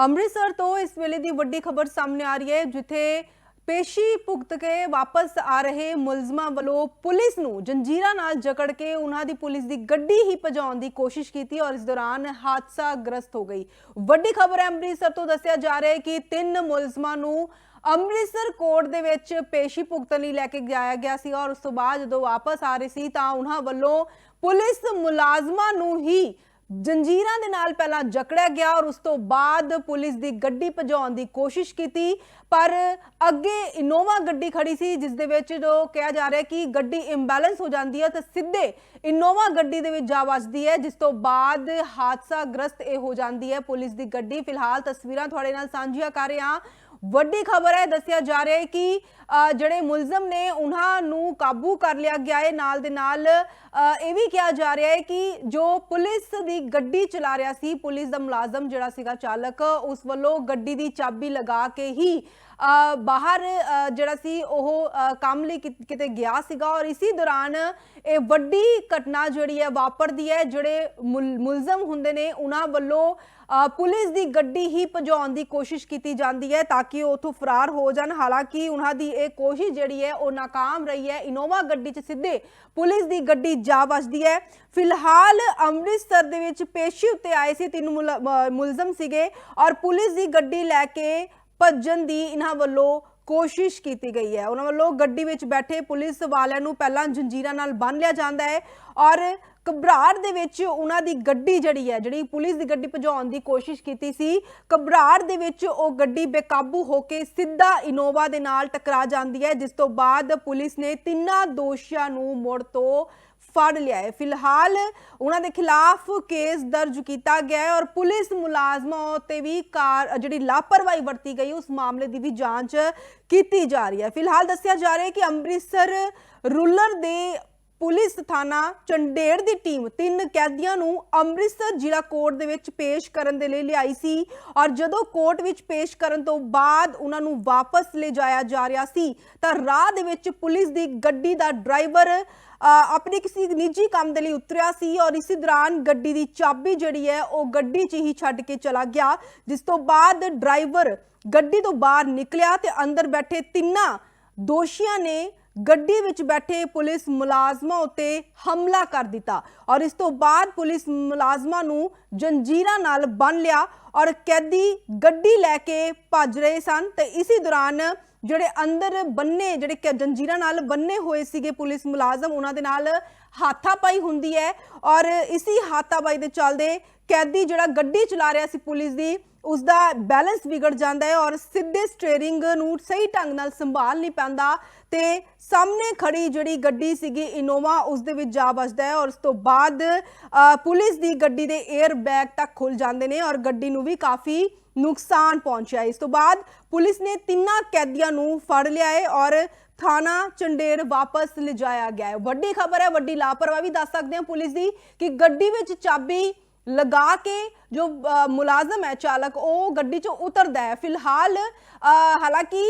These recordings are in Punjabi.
ਅੰਮ੍ਰਿਤਸਰ ਤੋਂ ਇਸ ਵੇਲੇ ਦੀ ਵੱਡੀ ਖਬਰ ਸਾਹਮਣੇ ਆ ਰਹੀ ਹੈ, ਜਿੱਥੇ ਪੇਸ਼ੀ ਭੁਗਤ ਕੇ ਵਾਪਸ ਆ ਰਹੇ ਮੁਲਜ਼ਮਾਂ ਵੱਲੋਂ ਪੁਲਿਸ ਨੂੰ ਜੰਜੀਰਾਂ ਨਾਲ ਜਕੜ ਕੇ ਉਹਨਾਂ ਦੀ ਪੁਲਿਸ ਦੀ ਗੱਡੀ ਹੀ ਭਜਾਉਣ ਦੀ ਕੋਸ਼ਿਸ਼ ਕੀਤੀ ਔਰ ਇਸ ਦੌਰਾਨ ਹਾਦਸਾ ਗ੍ਰਸਤ ਹੋ ਗਈ। ਵੱਡੀ ਖਬਰ ਹੈ, ਅੰਮ੍ਰਿਤਸਰ ਤੋਂ ਦੱਸਿਆ ਜਾ ਰਿਹਾ ਹੈ ਕਿ ਤਿੰਨ ਮੁਲਜ਼ਮਾਂ ਨੂੰ ਅੰਮ੍ਰਿਤਸਰ ਕੋਰਟ ਦੇ ਵਿੱਚ ਪੇਸ਼ੀ ਭੁਗਤਣ ਲਈ ਲੈ ਕੇ ਜਾਇਆ ਗਿਆ ਸੀ ਔਰ ਉਸ ਤੋਂ ਬਾਅਦ ਜਦੋਂ ਵਾਪਸ ਆ ਰਹੇ ਸੀ ਤਾਂ ਉਹਨਾਂ ਵੱਲੋਂ ਪੁਲਿਸ ਮੁਲਾਜ਼ਮਾਂ ਨੂੰ ਹੀ ਜੰਜੀਰਾਂ ਦੇ ਨਾਲ ਪਹਿਲਾਂ ਜਕੜਿਆ ਗਿਆ ਔਰ ਉਸ ਤੋਂ ਬਾਅਦ ਪੁਲਿਸ ਦੀ ਗੱਡੀ ਭਜਾਉਣ ਦੀ ਕੋਸ਼ਿਸ਼ ਕੀਤੀ। ਪਰ ਅੱਗੇ ਇਨੋਵਾ ਗੱਡੀ ਖੜੀ ਸੀ, ਜਿਸ ਦੇ ਵਿੱਚ ਜੋ ਕਿਹਾ ਜਾ ਰਿਹਾ ਕਿ ਗੱਡੀ ਇੰਬੈਲੈਂਸ ਹੋ ਜਾਂਦੀ ਹੈ ਤਾਂ ਸਿੱਧੇ ਇਨੋਵਾ ਗੱਡੀ ਦੇ ਵਿੱਚ ਜਾ ਵੱਜਦੀ ਹੈ, ਜਿਸ ਤੋਂ ਬਾਅਦ ਹਾਦਸਾ ਗ੍ਰਸਤ ਇਹ ਹੋ ਜਾਂਦੀ ਹੈ। ਪੁਲਿਸ ਦੀ ਗੱਡੀ ਫਿਲਹਾਲ ਤਸਵੀਰਾਂ ਤੁਹਾਡੇ ਨਾਲ ਸਾਂਝੀਆਂ ਕਰ ਰਹੇ। ਹਾਂ ਵੱਡੀ ਖਬਰ ਹੈ, ਦੱਸਿਆ ਜਾ ਰਿਹਾ ਹੈ ਕਿ ਜਿਹੜੇ ਮੁਲਜ਼ਮ ਨੇ ਉਹਨਾਂ ਨੂੰ ਕਾਬੂ ਕਰ ਲਿਆ ਗਿਆ ਹੈ। ਨਾਲ ਦੇ ਨਾਲ ਇਹ ਵੀ ਕਿਹਾ ਜਾ ਰਿਹਾ ਹੈ ਕਿ ਜੋ ਪੁਲਿਸ ਦੀ ਗੱਡੀ ਚਲਾ ਰਿਹਾ ਸੀ, ਪੁਲਿਸ ਦਾ ਮੁਲਾਜ਼ਮ ਜਿਹੜਾ ਸੀਗਾ ਚਾਲਕ, ਉਸ ਵੱਲੋਂ ਗੱਡੀ ਦੀ ਚਾਬੀ ਲਗਾ ਕੇ ਹੀ ਬਾਹਰ ਜਿਹੜਾ ਸੀ ਉਹ ਕੰਮ ਲਈ ਕਿ- ਕਿਤੇ ਗਿਆ ਸੀਗਾ ਔਰ ਇਸੇ ਦੌਰਾਨ ਇਹ ਵੱਡੀ ਘਟਨਾ ਜਿਹੜੀ ਹੈ ਵਾਪਰਦੀ ਹੈ, ਜਿਹੜੇ ਮੁਲ- ਮੁਲਜ਼ਮ ਹੁੰਦੇ ਨੇ, ਉਹਨਾਂ ਵੱਲੋਂ ਪੁਲਿਸ ਦੀ ਗੱਡੀ ਹੀ ਭਜਾਉਣ ਦੀ ਕੋਸ਼ਿਸ਼ ਕੀਤੀ ਜਾਂਦੀ ਹੈ ਤਾਂ ਕਿ ਉਹ ਉੱਥੋਂ ਫਰਾਰ ਹੋ ਜਾਣ। ਹਾਲਾਂਕਿ ਉਹਨਾਂ ਦੀ ਇਹ ਕੋਸ਼ਿਸ਼ ਜਿਹੜੀ ਹੈ, ਉਹ ਨਾਕਾਮ ਰਹੀ ਹੈ। ਇਨੋਵਾ ਗੱਡੀ 'ਚ ਸਿੱਧੇ ਪੁਲਿਸ ਦੀ ਗੱਡੀ ਜਾ ਵੱਜਦੀ ਹੈ। ਫਿਲਹਾਲ ਅੰਮ੍ਰਿਤਸਰ ਦੇ ਵਿੱਚ ਪੇਸ਼ੀ ਉੱਤੇ ਆਏ ਸੀ, ਤਿੰਨ ਮੁਲ- ਮੁਲਜ਼ਮ ਸੀਗੇ ਔਰ ਪੁਲਿਸ ਦੀ ਗੱਡੀ ਲੈ ਕੇ ਭੱਜਣ ਦੀ ਇਹਨਾਂ ਵੱਲੋਂ ਕੋਸ਼ਿਸ਼ ਕੀਤੀ ਗਈ ਹੈ। ਉਹਨਾਂ ਵੱਲੋਂ ਗੱਡੀ ਵਿੱਚ ਬੈਠੇ ਪੁਲਿਸ ਵਾਲਿਆਂ ਨੂੰ ਪਹਿਲਾਂ ਜੰਜੀਰਾਂ ਨਾਲ ਬੰਨ੍ਹ ਲਿਆ ਜਾਂਦਾ ਹੈ ਔਰ ਘਬਰਾਹਟ ਦੇ ਵਿੱਚ ਉਹਨਾਂ ਦੀ ਗੱਡੀ ਜਿਹੜੀ ਹੈ, ਜਿਹੜੀ ਪੁਲਿਸ ਦੀ ਗੱਡੀ ਭਜਾਉਣ ਦੀ ਕੋਸ਼ਿਸ਼ ਕੀਤੀ ਸੀ, ਘਬਰਾਹਟ ਦੇ ਵਿੱਚ ਉਹ ਗੱਡੀ ਬੇਕਾਬੂ ਹੋ ਕੇ ਸਿੱਧਾ ਇਨੋਵਾ ਦੇ ਨਾਲ ਟਕਰਾ ਜਾਂਦੀ ਹੈ, ਜਿਸ ਤੋਂ ਬਾਅਦ ਪੁਲਿਸ ਨੇ ਤਿੰਨਾਂ ਦੋਸ਼ੀਆਂ ਨੂੰ ਮੁੜ ਤੋਂ ਫੜ ਲਿਆ ਹੈ। ਫਿਲਹਾਲ ਉਹਨਾਂ ਦੇ ਖਿਲਾਫ ਕੇਸ ਦਰਜ ਕੀਤਾ ਗਿਆ ਹੈ ਔਰ ਪੁਲਿਸ ਮੁਲਾਜ਼ਮਾਂ ਉੱਤੇ ਵੀ ਕਾਰ, ਜਿਹੜੀ ਲਾਪਰਵਾਹੀ ਵਰਤੀ ਗਈ, ਉਸ ਮਾਮਲੇ ਦੀ ਵੀ ਜਾਂਚ ਕੀਤੀ ਜਾ ਰਹੀ ਹੈ। ਫਿਲਹਾਲ ਦੱਸਿਆ ਜਾ ਰਿਹਾ ਹੈ ਕਿ ਅੰਮ੍ਰਿਤਸਰ ਰੂਰਲ ਦੇ ਪੁਲਿਸ ਥਾਣਾ ਚੰਡੇੜ ਦੀ ਟੀਮ ਤਿੰਨ ਕੈਦੀਆਂ ਨੂੰ ਅੰਮ੍ਰਿਤਸਰ ਜ਼ਿਲ੍ਹਾ ਕੋਰਟ ਦੇ ਵਿੱਚ ਪੇਸ਼ ਕਰਨ ਦੇ ਲਈ ਲਿਆਈ ਸੀ ਔਰ ਜਦੋਂ ਕੋਰਟ ਵਿੱਚ ਪੇਸ਼ ਕਰਨ ਤੋਂ ਬਾਅਦ ਉਹਨਾਂ ਨੂੰ ਵਾਪਸ ਲਿਜਾਇਆ ਜਾ ਰਿਹਾ ਸੀ, ਤਾਂ ਰਾਹ ਦੇ ਵਿੱਚ ਪੁਲਿਸ ਦੀ ਗੱਡੀ ਦਾ ਡਰਾਈਵਰ ਆਪਣੇ ਕਿਸੇ ਨਿੱਜੀ ਕੰਮ ਦੇ ਲਈ ਉਤਰਿਆ ਸੀ ਔਰ ਇਸੇ ਦੌਰਾਨ ਗੱਡੀ ਦੀ ਚਾਬੀ ਜਿਹੜੀ ਹੈ ਉਹ ਗੱਡੀ 'ਚ ਹੀ ਛੱਡ ਕੇ ਚਲਾ ਗਿਆ, ਜਿਸ ਤੋਂ ਬਾਅਦ ਡਰਾਈਵਰ ਗੱਡੀ ਤੋਂ ਬਾਹਰ ਨਿਕਲਿਆ ਤੇ ਅੰਦਰ ਬੈਠੇ ਤਿੰਨਾਂ ਦੋਸ਼ੀਆਂ ਨੇ ਗੱਡੀ ਵਿੱਚ ਬੈਠੇ ਪੁਲਿਸ ਮੁਲਾਜ਼ਮਾਂ ਉੱਤੇ ਹਮਲਾ ਕਰ ਦਿੱਤਾ ਔਰ ਇਸ ਤੋਂ ਬਾਅਦ ਪੁਲਿਸ ਮੁਲਾਜ਼ਮਾਂ ਨੂੰ ਜੰਜੀਰਾਂ ਨਾਲ ਬੰਨ ਲਿਆ ਔਰ ਕੈਦੀ ਗੱਡੀ ਲੈ ਕੇ ਭੱਜ ਰਹੇ ਸਨ ਤੇ ਇਸੇ ਦੌਰਾਨ ਜਿਹੜੇ ਅੰਦਰ ਬੰਨੇ ਜਿਹੜੇ ਕਿ ਜੰਜੀਰਾਂ ਨਾਲ ਬੰਨੇ ਹੋਏ ਸੀਗੇ ਪੁਲਿਸ ਮੁਲਾਜ਼ਮ ਉਹਨਾਂ ਦੇ ਨਾਲ ਹਾਥਾਪਾਈ ਹੁੰਦੀ ਹੈ ਔਰ ਇਸੀ ਹਾਥਾਪਾਈ ਦੇ ਚੱਲਦੇ ਕੈਦੀ ਜਿਹੜਾ ਗੱਡੀ ਚਲਾ ਰਿਹਾ ਸੀ ਪੁਲਿਸ ਦੀ ਉਸ ਦਾ ਬੈਲੈਂਸ ਵਿਗੜ ਜਾਂਦਾ ਹੈ ਔਰ ਸਿੱਧੇ ਸਟੀਅਰਿੰਗ ਨੂੰ ਸਹੀ ਢੰਗ ਨਾਲ ਸੰਭਾਲ ਨਹੀਂ ਪੈਂਦਾ ਤੇ ਸਾਹਮਣੇ ਖੜੀ ਜਿਹੜੀ ਗੱਡੀ ਸੀਗੀ ਇਨੋਵਾ ਉਸ ਦੇ ਵਿੱਚ ਜਾ ਵੱਜਦਾ ਹੈ ਔਰ ਉਸ ਤੋਂ ਬਾਅਦ ਅ, ਪੁਲਿਸ ਦੀ ਗੱਡੀ ਦੇ 에ਅਰ ਬੈਗ ਤੱਕ ਖੁੱਲ ਜਾਂਦੇ ਨੇ ਔਰ ਗੱਡੀ ਨੂੰ ਵੀ ਕਾਫੀ ਨੁਕਸਾਨ ਪਹੁੰਚਿਆ। ਇਸ ਤੋਂ ਬਾਅਦ ਪੁਲਿਸ ਨੇ ਤਿੰਨਾਂ ਕੈਦੀਆਂ ਨੂੰ ਫੜ ਲਿਆ ਹੈ ਔਰ ਥਾਣਾ ਚੰਡੇਰ ਵਾਪਸ ਲਿਜਾਇਆ ਗਿਆ ਹੈ। ਵੱਡੀ ਖਬਰ ਹੈ, ਵੱਡੀ ਲਾਪਰਵਾਹੀ ਦੱਸ ਸਕਦੇ ਹਾਂ ਪੁਲਿਸ ਦੀ ਕਿ ਗੱਡੀ ਵਿੱਚ ਚਾਬੀ ਲਗਾ ਕੇ ਜੋ ਮੁਲਾਜ਼ਮ ਹੈ ਚਾਲਕ ਉਹ ਗੱਡੀ ਚੋਂ ਉਤਰਦਾ ਹੈ। ਫਿਲਹਾਲ ਹਾਲਾਂਕਿ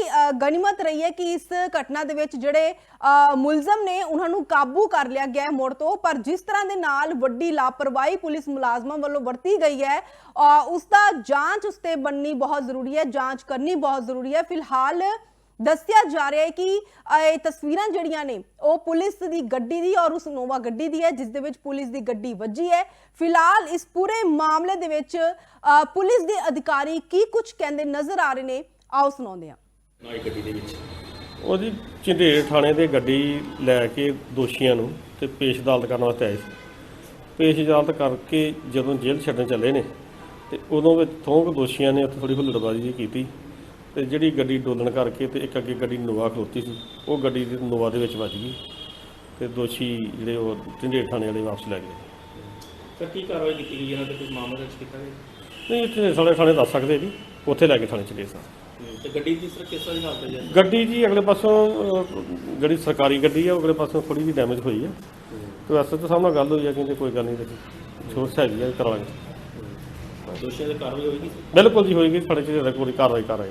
ਗਨੀਮਤ ਰਹੀ ਹੈ ਕਿ ਇਸ ਘਟਨਾ ਦੇ ਵਿੱਚ ਜਿਹੜੇ ਅ, ਮੁਲਜ਼ਮ ਨੇ ਉਹਨਾਂ ਨੂੰ ਕਾਬੂ ਕਰ ਲਿਆ ਗਿਆ ਹੈ ਮੋੜ ਤੋਂ। ਪਰ ਜਿਸ ਤਰ੍ਹਾਂ ਦੇ ਨਾਲ ਵੱਡੀ ਲਾਪਰਵਾਹੀ ਪੁਲਿਸ ਮੁਲਾਜ਼ਮਾਂ ਵੱਲੋਂ ਵਰਤੀ ਗਈ ਹੈ ਅ, ਉਸ ਦਾ ਜਾਂਚ ਉਸ ਤੇ ਬਣਨੀ ਬਹੁਤ ਜ਼ਰੂਰੀ ਹੈ ਜਾਂਚ ਕਰਨੀ ਬਹੁਤ ਜ਼ਰੂਰੀ ਹੈ। ਫਿਲਹਾਲ ਦੱਸਿਆ ਜਾ ਰਿਹਾ ਹੈ ਕਿ ਇਹ ਤਸਵੀਰਾਂ ਜਿਹੜੀਆਂ ਨੇ ਉਹ ਪੁਲਿਸ ਦੀ ਗੱਡੀ ਦੀ ਔਰ ਉਸ ਨੋਵਾ ਗੱਡੀ ਦੀ ਹੈ ਜਿਸ ਦੇ ਵਿੱਚ ਪੁਲਿਸ ਦੀ ਗੱਡੀ ਵੱਜੀ ਹੈ। ਫਿਲਹਾਲ ਇਸ ਪੂਰੇ ਮਾਮਲੇ ਦੇ ਵਿੱਚ ਪੁਲਿਸ ਦੇ ਅਧਿਕਾਰੀ ਕੀ ਕੁਝ ਕਹਿੰਦੇ ਨਜ਼ਰ ਆ ਰਹੇ ਨੇ? ਆਓ ਸੁਣਾਉਂਦੇ ਹਾਂ। ਨਾਲ ਗੱਡੀ ਦੇ ਵਿੱਚ। ਉਹਦੀ ਝੰਡੇੜ ਥਾਣੇ ਦੇ ਗੱਡੀ ਲੈ ਕੇ ਦੋਸ਼ੀਆਂ ਨੂੰ ਤੇ ਪੇਸ਼ ਅਦਾਲਤ ਕਰਨ ਵਾਸਤੇ ਆਏ ਸੀ। ਪੇਸ਼ ਅਦਾਲਤ ਕਰਕੇ ਜਦੋਂ ਜੇਲ੍ਹ ਛੱਡਣ ਚੱਲੇ ਨੇ ਤੇ ਉਦੋਂ ਵਿੱਚ ਥੋਂਕ ਦੋਸ਼ੀਆਂ ਨੇ ਉੱਥੇ ਥੋੜੀ ਹੁੱਲੜਬਾਜ਼ੀ ਕੀਤੀ। ਤੇ ਜਿਹੜੀ ਗੱਡੀ ਡੋਲਣ ਕਰਕੇ ਤੇ ਇੱਕ ਅੱਗੇ ਗੱਡੀ ਨੋਵਾ ਖਲੋਤੀ ਸੀ ਉਹ ਗੱਡੀ ਦੇ ਨੋਵਾ ਦੇ ਵਿੱਚ ਵੱਜ ਗਈ ਤੇ ਦੋਸ਼ੀ ਜਿਹੜੇ ਉਹ ਝੰਡੇੜ ਥਾਣੇ ਵਾਲੇ ਵਾਪਸ ਲੈ ਗਏ। ਸਰ ਕੀ ਕਾਰਵਾਈ ਕੀਤੀ ਗਈ? ਇਹਨਾਂ ਤੇ ਕੁਝ ਮਾਮਲਾ ਦਰਜ ਕੀਤਾ ਗਿਆ? ਨਹੀਂ ਇੱਥੇ ਸਾਲੇ ਥਾਣੇ ਦੱਸ ਸਕਦੇ ਜੀ। ਉੱਥੇ ਲੈ ਕੇ ਥਾਣੇ ਚਲੇ ਸਾਂ ਤੇ ਗੱਡੀ ਦੀ ਸਰ ਕਿਸ ਤਰ੍ਹਾਂ ਦੀ ਹਾਲਤ ਹੈ? ਗੱਡੀ ਜੀ ਅਗਲੇ ਪਾਸੋਂ ਅਹ, ਜਿਹੜੀ ਸਰਕਾਰੀ ਗੱਡੀ ਆ ਉਹ ਅਗਲੇ ਪਾਸੋਂ ਥੋੜੀ ਜਿਹੀ ਡੈਮੇਜ ਹੋਈ ਆ। ਤੇ ਵੈਸੇ ਤਾਂ ਸਾਹਮਣੇ ਗੱਲ ਹੋਈ ਆ ਕਹਿੰਦੇ ਕੋਈ ਗੱਲ ਨਹੀਂ ਦੇਖੀ ਛੋਟ ਹੈਗੀ ਆ ਕਰਾਂਗੇ। ਦੋਸ਼ੀਆਂ ਦੀ ਕਾਰਵਾਈ ਹੋਏਗੀ? ਬਿਲਕੁਲ ਜੀ ਹੋਏਗੀ। ਸਾਡੇ ਚ ਕੋਈ ਕਾਰਵਾਈ ਕਰ ਰਹੇ